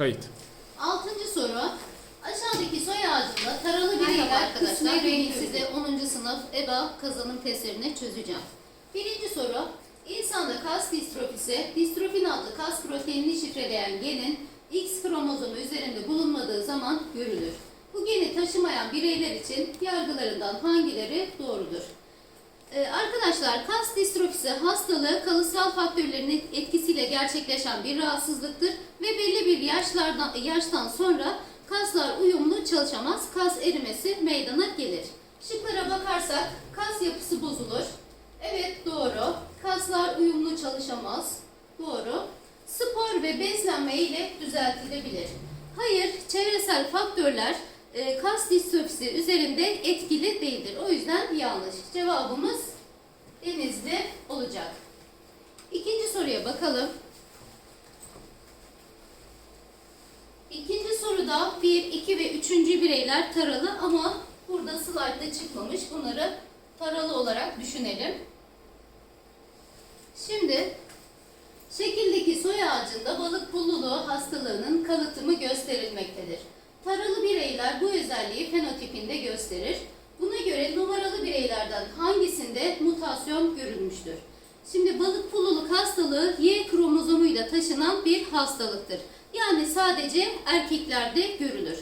Kayıt. Altıncı soru. Aşağıdaki soy ağacında taralı bireyler arkadaşlar. kısmı renk size 10. sınıf EBA kazanım testlerini çözeceğim. Birinci soru. İnsanda kas distrofisi, distrofin adlı kas proteinini şifreleyen genin X kromozomu üzerinde bulunmadığı zaman görülür. Bu geni taşımayan bireyler için yargılarından hangileri doğrudur? Ee, arkadaşlar kas distrofisi hastalığı kalıtsal faktörlerin etkisiyle gerçekleşen bir rahatsızlıktır ve belli bir yaşlardan yaştan sonra kaslar uyumlu çalışamaz, kas erimesi meydana gelir. Şıklara bakarsak kas yapısı bozulur. Evet doğru. Kaslar uyumlu çalışamaz. Doğru. Spor ve beslenme ile düzeltilebilir. Hayır, çevresel faktörler e, kas distrofisi üzerinde etkili değildir. O yüzden yanlış. Cevabımız Denizli olacak. İkinci soruya bakalım. İkinci soruda 1, 2 ve 3. bireyler taralı ama burada slaytta çıkmamış. Bunları taralı olarak düşünelim. Şimdi şekildeki soy ağacında balık pulluluğu hastalığının kalıtımı gösterilmektedir. Taralı bireyler bu özelliği fenotipinde gösterir. Buna göre numaralı bireylerden hangisinde mutasyon görülmüştür? Şimdi balık pulluluk hastalığı Y kromozomuyla taşınan bir hastalıktır. Yani sadece erkeklerde görülür.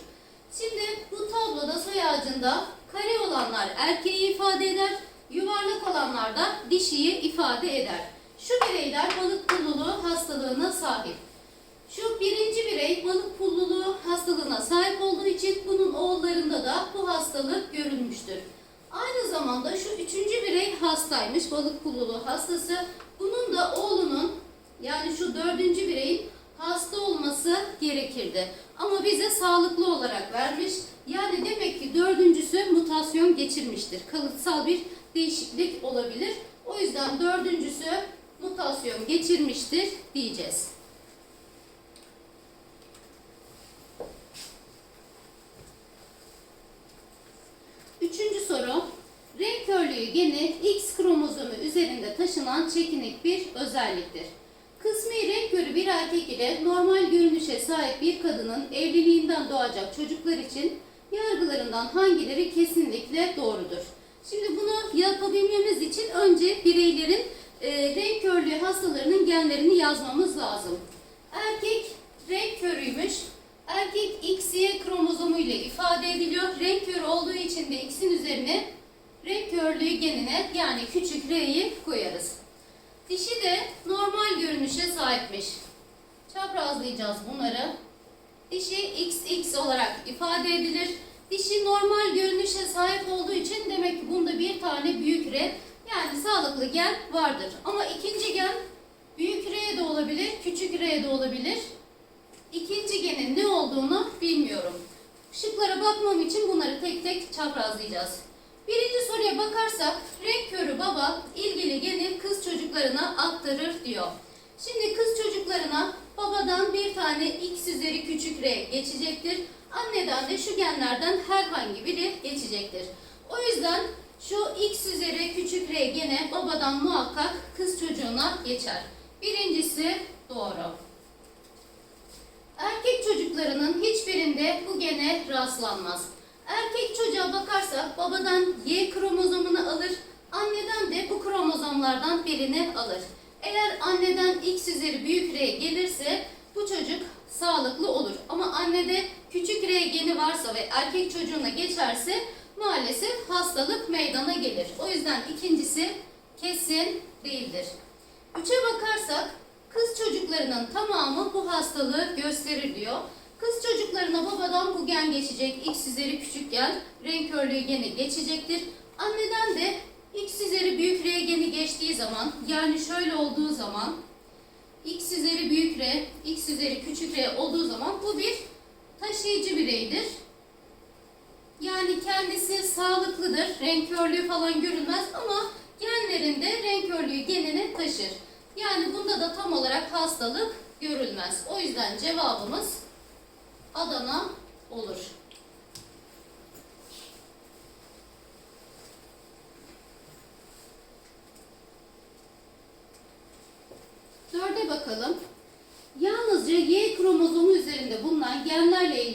Şimdi bu tabloda soy ağacında kare olanlar erkeği ifade eder, yuvarlak olanlar da dişiyi ifade eder. Şu bireyler balık pulluluğu hastalığına sahip. Şu birinci birey balık pulluluğu hastalığına sahip olduğu için bunun oğullarında da bu hastalık görülmüştür. Aynı zamanda şu üçüncü birey hastaymış, balık pulluluğu hastası. Bunun da oğlunun yani şu dördüncü bireyin hasta olması gerekirdi. Ama bize sağlıklı olarak vermiş. Yani demek ki dördüncüsü mutasyon geçirmiştir. Kalıtsal bir değişiklik olabilir. O yüzden dördüncüsü mutasyon geçirmiştir diyeceğiz. Üçüncü soru. Renk körlüğü geni X kromozomu üzerinde taşınan çekinik bir özelliktir. Kısmi renk körü bir erkek ile normal görünüşe sahip bir kadının evliliğinden doğacak çocuklar için yargılarından hangileri kesinlikle doğrudur? Şimdi bunu yapabilmemiz için önce bireylerin e, renk körlüğü hastalarının genlerini yazmamız lazım. Erkek renk körüymüş. Erkek XY kromozomu ile ifade ediliyor. Renk körü olduğu için de X'in üzerine renk körlüğü genine yani küçük R'yi koyarız. Dişi de normal görünüşe sahipmiş. Çaprazlayacağız bunları. Dişi XX olarak ifade edilir. Dişi normal görünüşe sahip olduğu için demek ki bunda bir tane büyük R yani sağlıklı gen vardır. Ama ikinci gen büyük R de olabilir, küçük R de olabilir. İkinci genin ne olduğunu bilmiyorum. Şıklara bakmam için bunları tek tek çaprazlayacağız. Birinci soruya bakarsak renk körü baba ilgili geni kız çocuklarına aktarır diyor. Şimdi kız çocuklarına babadan bir tane x üzeri küçük r geçecektir. Anneden de şu genlerden herhangi biri geçecektir. O yüzden şu x üzeri küçük r gene babadan muhakkak kız çocuğuna geçer. Birincisi doğru. Erkek çocuklarının hiçbirinde bu gene rastlanmaz. Erkek çocuğa bakarsak babadan Y kromozomunu alır, anneden de bu kromozomlardan birini alır. Eğer anneden X üzeri büyük R gelirse bu çocuk sağlıklı olur. Ama annede küçük R geni varsa ve erkek çocuğuna geçerse maalesef hastalık meydana gelir. O yüzden ikincisi kesin değildir. Üçe bakarsak kız çocuklarının tamamı bu hastalığı gösterir diyor. Kız çocuklarına babadan bu gen geçecek. X üzeri küçük gen, renk körlüğü geni geçecektir. Anneden de X üzeri büyük R geni geçtiği zaman, yani şöyle olduğu zaman, X üzeri büyük R, X üzeri küçük R olduğu zaman bu bir taşıyıcı bireydir. Yani kendisi sağlıklıdır, renk körlüğü falan görülmez ama genlerinde renk körlüğü genini taşır. Yani bunda da tam olarak hastalık görülmez. O yüzden cevabımız Adana olur. Dörde bakalım. Yalnızca Y kromozomu üzerinde bulunan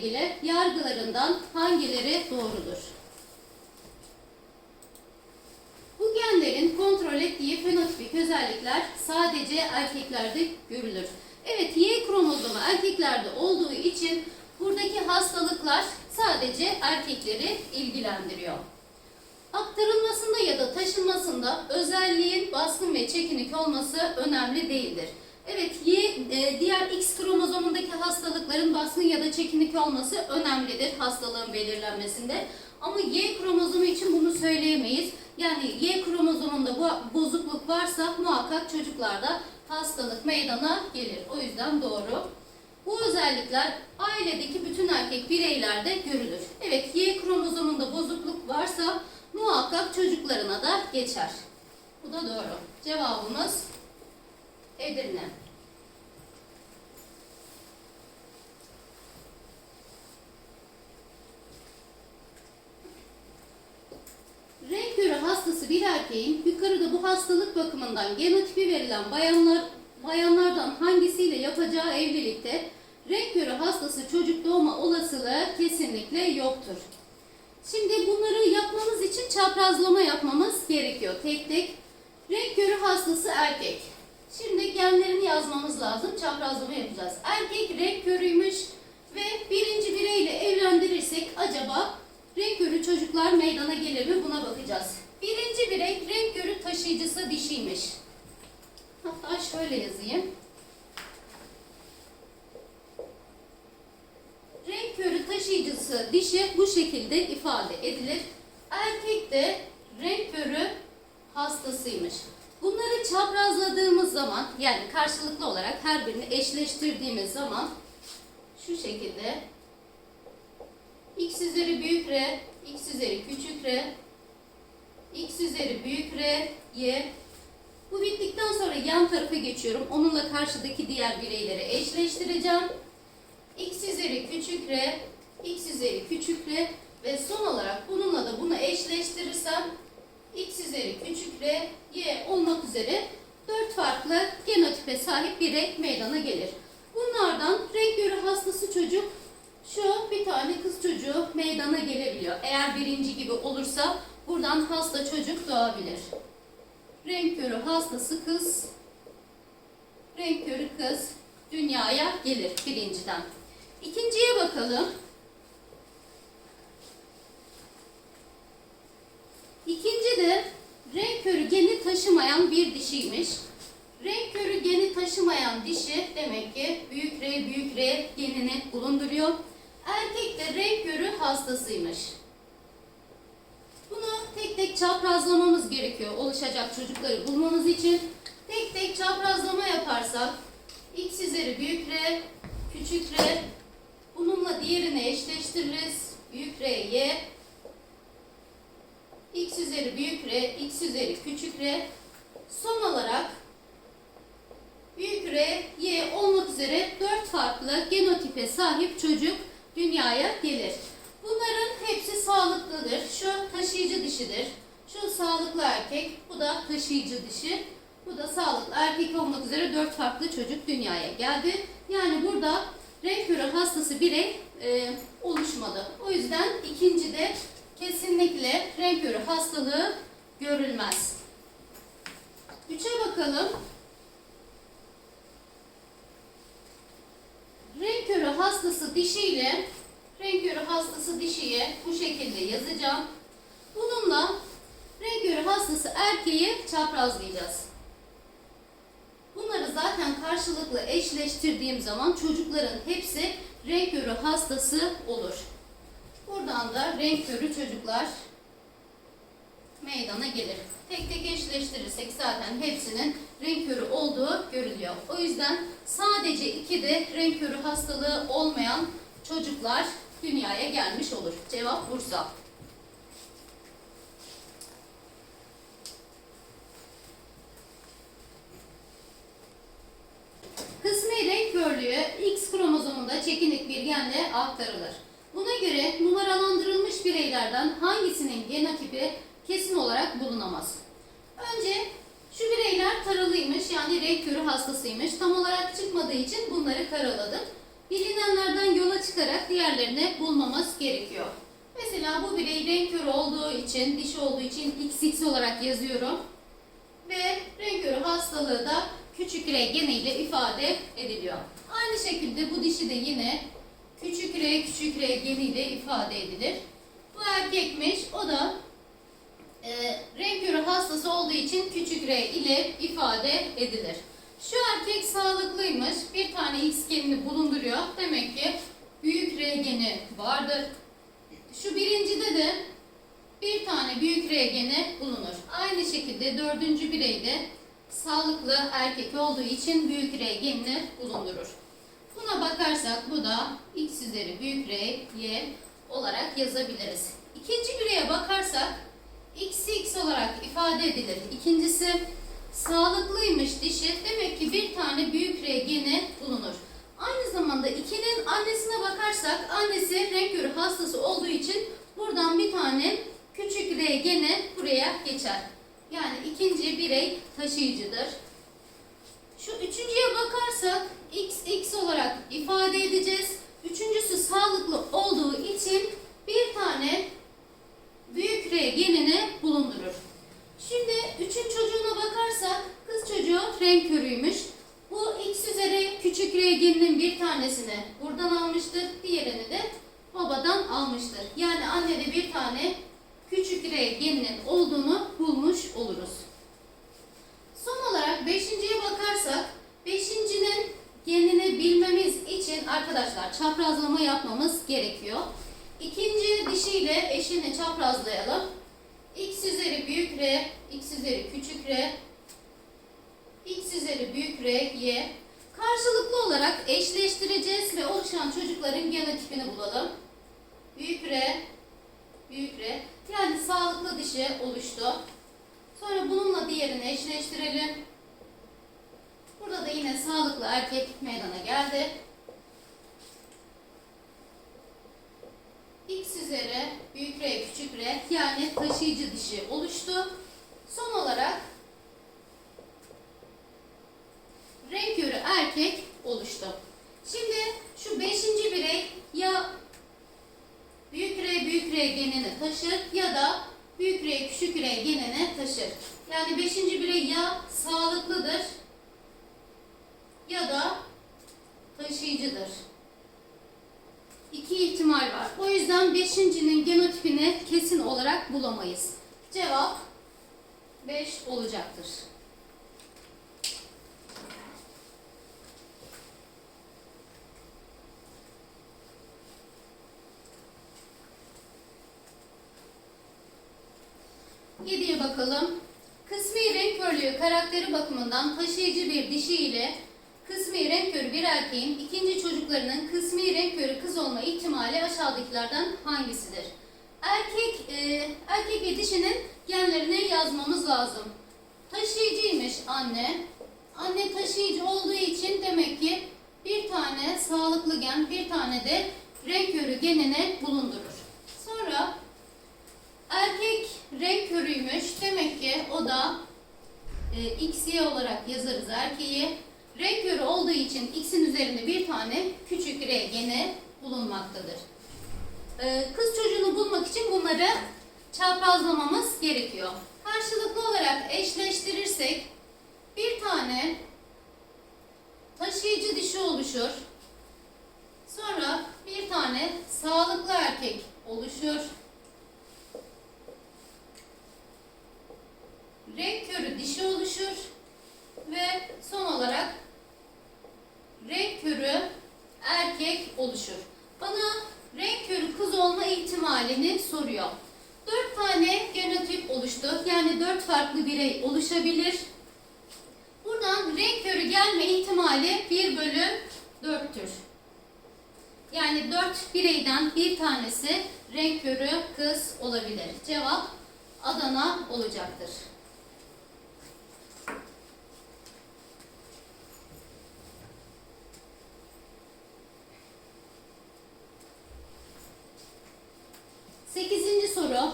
ile yargılarından hangileri doğrudur? Özellikler sadece erkeklerde görülür. Evet, Y kromozomu erkeklerde olduğu için buradaki hastalıklar sadece erkekleri ilgilendiriyor. Aktarılmasında ya da taşınmasında özelliğin baskın ve çekinik olması önemli değildir. Evet, Y, e, diğer X kromozomundaki hastalıkların baskın ya da çekinik olması önemlidir hastalığın belirlenmesinde. Ama Y kromozomu için bunu söyleyemeyiz. Yani Y kromozomunda bu bozukluk varsa muhakkak çocuklarda hastalık meydana gelir. O yüzden doğru. Bu özellikler ailedeki bütün erkek bireylerde görülür. Evet, Y kromozomunda bozukluk varsa muhakkak çocuklarına da geçer. Bu da doğru. Cevabımız Edirne. Renk körü hastası bir erkeğin yukarıda bu hastalık bakımından genotipi verilen bayanlar bayanlardan hangisiyle yapacağı evlilikte renk körü hastası çocuk doğma olasılığı kesinlikle yoktur. Şimdi bunları yapmamız için çaprazlama yapmamız gerekiyor tek tek. Renk körü hastası erkek. Şimdi genlerini yazmamız lazım. Çaprazlama yapacağız. Erkek renk körüymüş ve birinci bireyle evlendirirsek acaba renk körü çocuklar meydana gelir mi buna bakacağız. Birinci birey renk körü taşıyıcısı dişiymiş. Hatta şöyle yazayım. Renk körü taşıyıcısı dişi bu şekilde ifade edilir. Erkek de renk körü hastasıymış. Bunları çaprazladığımız zaman yani karşılıklı olarak her birini eşleştirdiğimiz zaman şu şekilde x üzeri büyük r, x üzeri küçük r, x üzeri büyük r, y. Bu bittikten sonra yan tarafa geçiyorum. Onunla karşıdaki diğer bireyleri eşleştireceğim. x üzeri küçük r, x üzeri küçük r ve son olarak bununla da bunu eşleştirirsem x üzeri küçük r, y olmak üzere dört farklı genotipe sahip birey meydana gelir. Bunlardan renk körü hastası çocuk şu bir tane kız çocuğu meydana gelebiliyor. Eğer birinci gibi olursa buradan hasta çocuk doğabilir. Renk körü hastası kız, renk körü kız dünyaya gelir birinciden. İkinciye bakalım. İkinci de renk körü geni taşımayan bir dişiymiş. Renk körü geni taşımayan dişi demek ki büyük R büyük R genini bulunduruyor. Erkek de renk körü hastasıymış. Bunu tek tek çaprazlamamız gerekiyor oluşacak çocukları bulmamız için. Tek tek çaprazlama yaparsak x üzeri büyük R, küçük R, bununla diğerini eşleştiririz. Büyük R, Y, x üzeri büyük R, x üzeri küçük R. Son olarak büyük R, Y olmak üzere dört farklı genotipe sahip çocuk dünyaya gelir. Bunların hepsi sağlıklıdır. Şu taşıyıcı dişidir. Şu sağlıklı erkek, bu da taşıyıcı dişi. Bu da sağlıklı erkek olmak üzere dört farklı çocuk dünyaya geldi. Yani burada renk körü hastası birey e, oluşmadı. O yüzden ikinci de kesinlikle renk körü hastalığı görülmez. Üçe bakalım. Renk körü hastası dişiyle renk körü hastası dişiye bu şekilde yazacağım. Bununla renk körü hastası erkeği çaprazlayacağız. Bunları zaten karşılıklı eşleştirdiğim zaman çocukların hepsi renk körü hastası olur. Buradan da renk körü çocuklar meydana gelir. Tek tek eşleştirirsek zaten hepsinin renk körü olduğu görülüyor. O yüzden sadece iki de renk körü hastalığı olmayan çocuklar dünyaya gelmiş olur. Cevap Bursa. Kısmi renk körlüğü X kromozomunda çekinik bir genle aktarılır. Buna göre numaralandırılmış bireylerden hangisinin genotipi kesin olarak bulunamaz? Önce şu bireyler taralıymış yani renk körü hastasıymış. Tam olarak çıkmadığı için bunları karaladık. Bilinenlerden yola çıkarak diğerlerini bulmamız gerekiyor. Mesela bu birey renk körü olduğu için, dişi olduğu için XX olarak yazıyorum. Ve renk körü hastalığı da küçük R geniyle ifade ediliyor. Aynı şekilde bu dişi de yine küçük R küçük R geniyle ifade edilir. Bu erkekmiş. O da e, renk körü hastası olduğu için küçük R ile ifade edilir. Şu erkek sağlıklıymış. Bir tane X genini bulunduruyor. Demek ki büyük R geni vardır. Şu birincide de bir tane büyük R geni bulunur. Aynı şekilde dördüncü bireyde sağlıklı erkek olduğu için büyük R genini bulundurur. Buna bakarsak bu da X üzeri büyük R, Y olarak yazabiliriz. İkinci bireye bakarsak XX olarak ifade edilir. İkincisi sağlıklıymış dişi. Demek ki bir tane büyük R geni bulunur. Aynı zamanda 2'nin annesine bakarsak annesi renk körü hastası olduğu için buradan bir tane küçük R gene buraya geçer. Yani ikinci birey taşıyıcıdır. Şu üçüncüye bakarsak XX olarak ifade edeceğiz. Üçüncüsü sağlıklı olduğu için bir tane R genini bulundurur. Şimdi üçün çocuğuna bakarsak kız çocuğu renk körüymüş. Bu x üzeri küçük r geninin bir tanesini buradan almıştır. Diğerini de babadan almıştır. Yani annede bir tane küçük r geninin olduğunu bulmuş oluruz. Son olarak beşinciye bakarsak beşincinin genini bilmemiz için arkadaşlar çaprazlama yapmamız gerekiyor. İkinci dişiyle eşini çaprazlayalım. x üzeri büyük r, x üzeri küçük r, x üzeri büyük R, Y. Karşılıklı olarak eşleştireceğiz ve oluşan çocukların genotipini bulalım. Büyük R, büyük R. Yani sağlıklı dişi oluştu. Sonra bununla diğerini eşleştirelim. Burada da yine sağlıklı erkek meydana geldi. X üzeri büyük R, küçük R yani taşıyıcı dişi oluştu. Son olarak renk körü erkek oluştu. Şimdi şu beşinci birey ya büyük R büyük R genini taşır ya da büyük R küçük R genini taşır. Yani beşinci birey ya sağlıklıdır ya da taşıyıcıdır. İki ihtimal var. O yüzden beşincinin genotipini kesin olarak bulamayız. Cevap 5 olacaktır. Yediye bakalım. Kısmi renk körlüğü karakteri bakımından taşıyıcı bir dişi ile kısmi renk körü bir erkeğin ikinci çocuklarının kısmi renk körü kız olma ihtimali aşağıdakilerden hangisidir? Erkek, e, erkek ve dişinin genlerini yazmamız lazım. Taşıyıcıymış anne. Anne taşıyıcı olduğu için demek ki bir tane sağlıklı gen, bir tane de renk körü genini bulundurur. Sonra Erkek renk körüymüş. Demek ki o da e, XY olarak yazarız erkeği. Renk körü olduğu için X'in üzerinde bir tane küçük R gene bulunmaktadır. E, kız çocuğunu bulmak için bunları çaprazlamamız gerekiyor. Karşılıklı olarak eşleştirirsek bir tane taşıyıcı dişi oluşur. Sonra bir tane sağlıklı erkek oluşur. renk körü dişi oluşur ve son olarak renk körü erkek oluşur. Bana renk körü kız olma ihtimalini soruyor. Dört tane genotip oluştu. Yani dört farklı birey oluşabilir. Buradan renk körü gelme ihtimali 1 bölü 4'tür. Yani dört bireyden bir tanesi renk körü kız olabilir. Cevap Adana olacaktır. Sekizinci soru.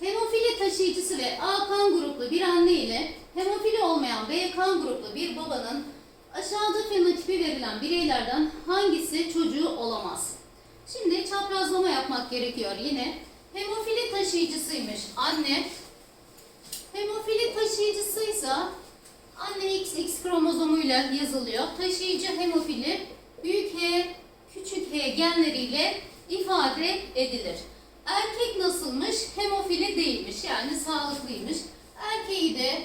Hemofili taşıyıcısı ve A kan gruplu bir anne ile hemofili olmayan B kan gruplu bir babanın aşağıda fenotipi verilen bireylerden hangisi çocuğu olamaz? çaprazlama yapmak gerekiyor yine. Hemofili taşıyıcısıymış anne. Hemofili taşıyıcısıysa anne XX kromozomuyla yazılıyor. Taşıyıcı hemofili büyük H, küçük H genleriyle ifade edilir. Erkek nasılmış? Hemofili değilmiş yani sağlıklıymış. Erkeği de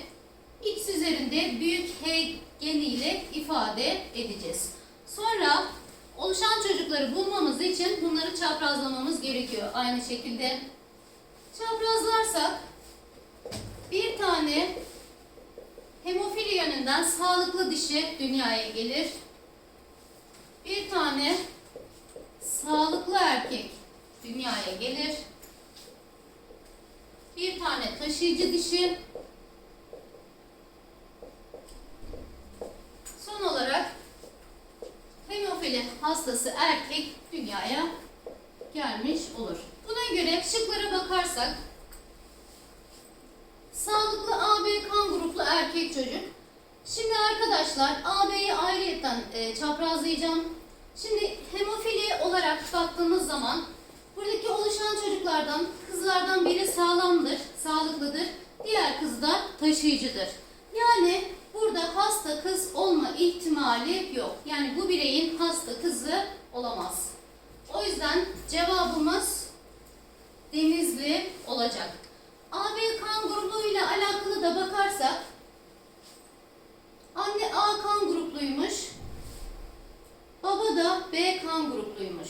X üzerinde büyük H geniyle ifade edeceğiz. Sonra oluşan çocukları bulmamız için bunları çaprazlamamız gerekiyor. Aynı şekilde çaprazlarsak bir tane hemofili yönünden sağlıklı dişi dünyaya gelir. Bir tane sağlıklı erkek dünyaya gelir. Bir tane taşıyıcı dişi. Son olarak hemofili hastası erkek dünyaya gelmiş olur. Buna göre şıklara bakarsak sağlıklı AB kan gruplu erkek çocuk. Şimdi arkadaşlar AB'yi ayrıyetten e, çaprazlayacağım. Şimdi hemofili olarak baktığımız zaman buradaki oluşan çocuklardan kızlardan biri sağlamdır, sağlıklıdır. Diğer kız da taşıyıcıdır. Yani burada hasta kız olma ihtimali yok. Yani bu bireyin hasta kızı olamaz. O yüzden cevabımız Denizli olacak. AB kan grubuyla alakalı da bakarsak anne A kan grupluymuş. Baba da B kan grupluymuş.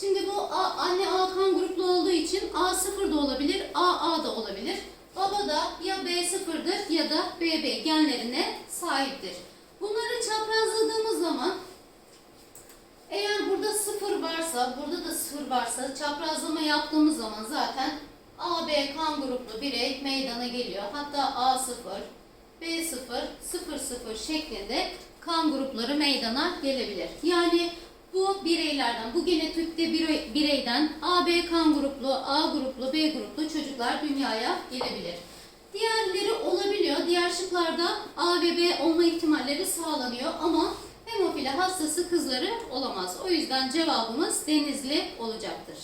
Şimdi bu A, anne A kan gruplu olduğu için A sıfır da olabilir, A A da olabilir. Baba da ya B sıfırdır ya da BB genlerine sahiptir. Bunları çaprazladığımız zaman eğer burada sıfır varsa, burada da sıfır varsa çaprazlama yaptığımız zaman zaten AB kan gruplu birey meydana geliyor. Hatta A0, B0, 00 şeklinde kan grupları meydana gelebilir. Yani bu bireylerden, bu genotipte birey- bireyden AB kan gruplu, A gruplu, B gruplu çocuklar dünyaya gelebilir. Diğerleri olabiliyor. Diğer şıklarda A ve B olma ihtimalleri sağlanıyor ama hemofili hastası kızları olamaz. O yüzden cevabımız Denizli olacaktır.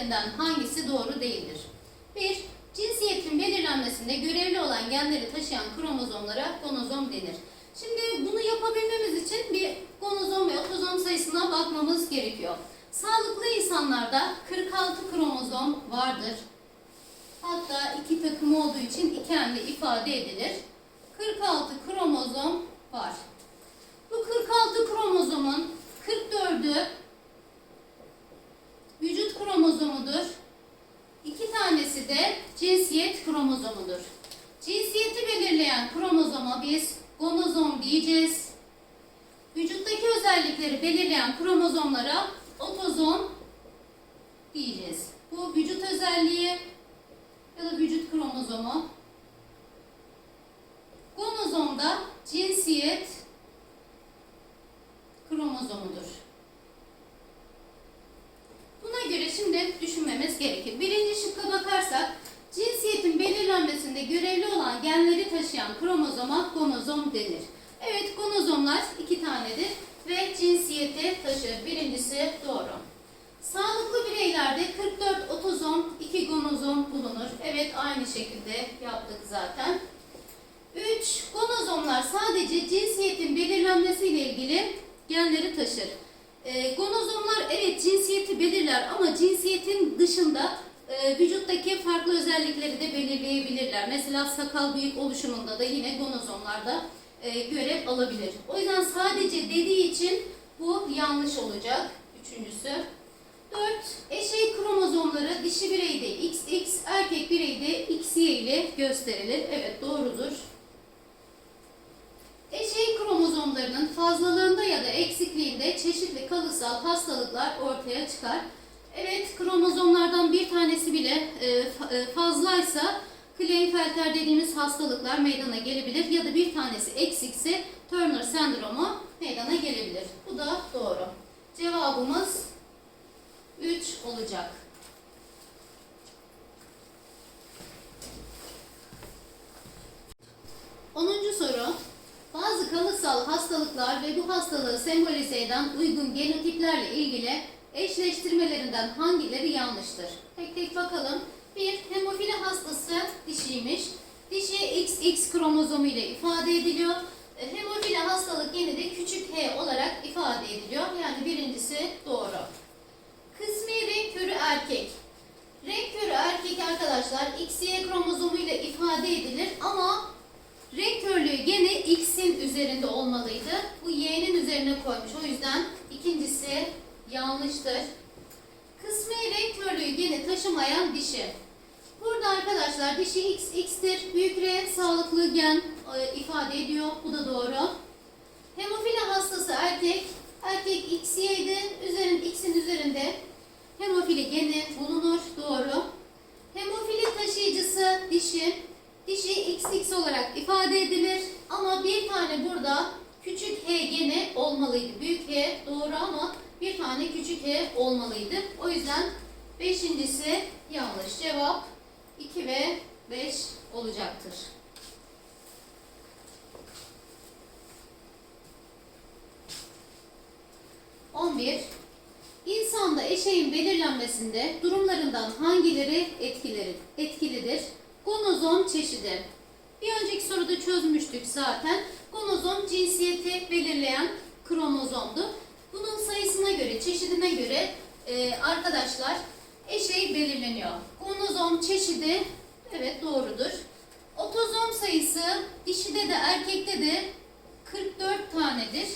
Özelliklerinden hangisi doğru değildir? 1. Cinsiyetin belirlenmesinde görevli olan genleri taşıyan kromozomlara gonozom denir. Şimdi bunu yapabilmemiz için bir gonozom ve otozom sayısına bakmamız gerekiyor. Sağlıklı insanlarda 46 kromozom vardır. Hatta iki takım olduğu için iki yönlü ifade edilir. 46 kromozom var. Bu 46 kromozomun 44'ü vücut kromozomudur. İki tanesi de cinsiyet kromozomudur. Cinsiyeti belirleyen kromozoma biz gonozom diyeceğiz. Vücuttaki özellikleri belirleyen kromozomlara otozom diyeceğiz. Bu vücut özelliği ya da vücut kromozomu. Gonozomda cinsiyet kromozomudur. Buna göre şimdi düşünmemiz gerekir. Birinci şıkka bakarsak cinsiyetin belirlenmesinde görevli olan genleri taşıyan kromozoma gonozom denir. Evet gonozomlar iki tanedir ve cinsiyeti taşır. Birincisi doğru. Sağlıklı bireylerde 44 otozom, 2 gonozom bulunur. Evet aynı şekilde yaptık zaten. 3. Gonozomlar sadece cinsiyetin belirlenmesiyle ilgili genleri taşır. E, gonozomlar evet cinsiyeti belirler ama cinsiyetin dışında e, vücuttaki farklı özellikleri de belirleyebilirler. Mesela sakal büyük oluşumunda da yine gonozomlarda e, görev alabilir. O yüzden sadece dediği için bu yanlış olacak. Üçüncüsü. 4. Eşey kromozomları dişi bireyde XX, erkek bireyde XY ile gösterilir. Evet doğrudur. Eşey kromozomlarının fazlalığında ya da eksikliğinde çeşitli kalıtsal hastalıklar ortaya çıkar. Evet kromozomlardan bir tanesi bile e, e, fazlaysa Klienfelter dediğimiz hastalıklar meydana gelebilir ya da bir tanesi eksikse Turner sendromu meydana gelebilir. Bu da doğru. Cevabımız 3 olacak. Onuncu soru. Bazı kalıtsal hastalıklar ve bu hastalığı sembolize eden uygun genotiplerle ilgili eşleştirmelerinden hangileri yanlıştır? Tek tek bakalım. Bir, hemofili hastası dişiymiş. Dişi XX kromozomu ile ifade ediliyor. E, Hemofili hastalık geni de küçük h olarak ifade ediliyor. Yani birincisi doğru. Kısmi renk körü erkek. Renk körü erkek arkadaşlar XY kromozomu ile ifade edilir ama renk körlüğü gene X'in üzerinde olmalıydı. Bu Y'nin üzerine koymuş. O yüzden ikincisi yanlıştır. Kısmi renk körlüğü geni taşımayan dişi. Burada arkadaşlar dişi XX'tir. Büyük R sağlıklı gen e, ifade ediyor. Bu da doğru. Hemofili hastası erkek. Erkek XY'di. Üzerin, X'in üzerinde hemofili geni bulunur. Doğru. Hemofili taşıyıcısı dişi. Dişi XX olarak ifade edilir. Ama bir tane burada küçük H geni olmalıydı. Büyük H doğru ama bir tane küçük H olmalıydı. O yüzden beşincisi yanlış. Cevap 2 ve 5 olacaktır. On bir. İnsanda eşeğin belirlenmesinde durumlarından hangileri etkileri, etkilidir? Gonozom çeşidi. Bir önceki soruda çözmüştük zaten. Gonozom cinsiyeti belirleyen kromozomdu. Bunun sayısına göre, çeşidine göre e, arkadaşlar eşeği belirleniyor. Gonozom çeşidi evet doğrudur. Otozom sayısı dişide de erkekte de 44 tanedir.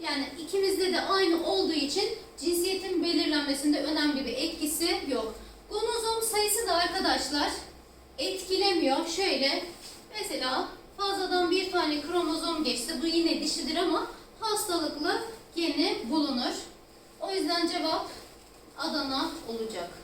Yani ikimizde de aynı olduğu için cinsiyetin belirlenmesinde önemli bir etkisi yok. Gonozom sayısı da arkadaşlar etkilemiyor. Şöyle mesela fazladan bir tane kromozom geçse bu yine dişidir ama hastalıklı geni bulunur. O yüzden cevap Adana olacak.